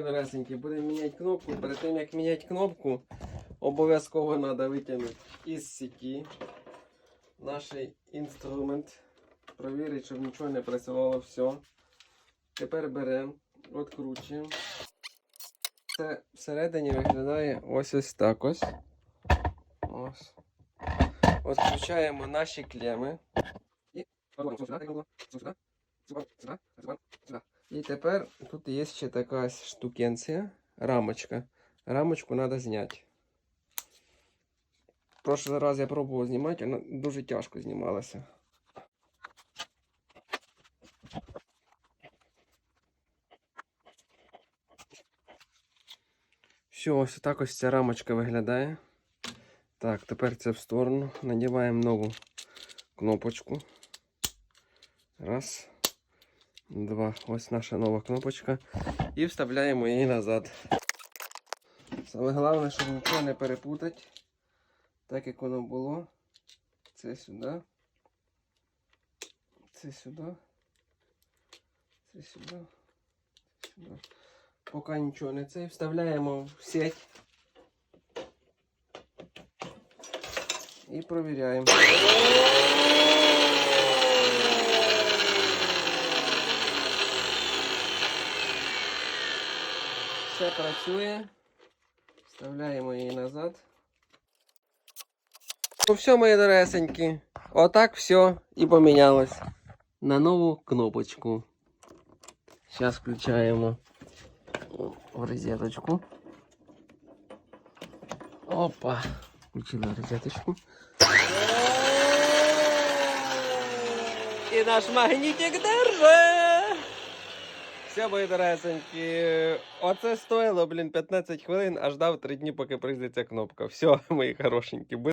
Доресенькі, будемо міняти кнопку. Перед тим як міняти кнопку, обов'язково треба витягнути із сіті наш інструмент. Провірити, щоб нічого не працювало все. Тепер беремо, відкручуємо. Це всередині виглядає ось ось так ось. Ось. Відключаємо наші клеми. І сюди, сюди, сюди, сюди, сюди. І тепер тут є ще така штукенція, рамочка. Рамочку треба зняти. Прошлий раз я пробував знімати, вона дуже тяжко знімалася. Все, ось так ось ця рамочка виглядає. Так, тепер це в сторону. Надіваємо нову кнопочку. Раз. Два. Ось наша нова кнопочка. І вставляємо її назад. Саме головне, щоб нічого не перепутати. Так як воно було. Це сюди. Це сюди. Це сюди. Це сюди. Поки нічого не це. Вставляємо в сеть. І провіряємо. Все працює. Вставляємо її назад. Ну все, мої доресенькі. Отак все і помінялось. На нову кнопочку. Зараз включаємо в розеточку. Опа. Включили розеточку. І наш магнітик держи. Все, мої доресенькі. Оце стоїло, блін, 15 хвилин, аж дав 3 дні, поки прийде ця кнопка. Все, мої хорошенькі.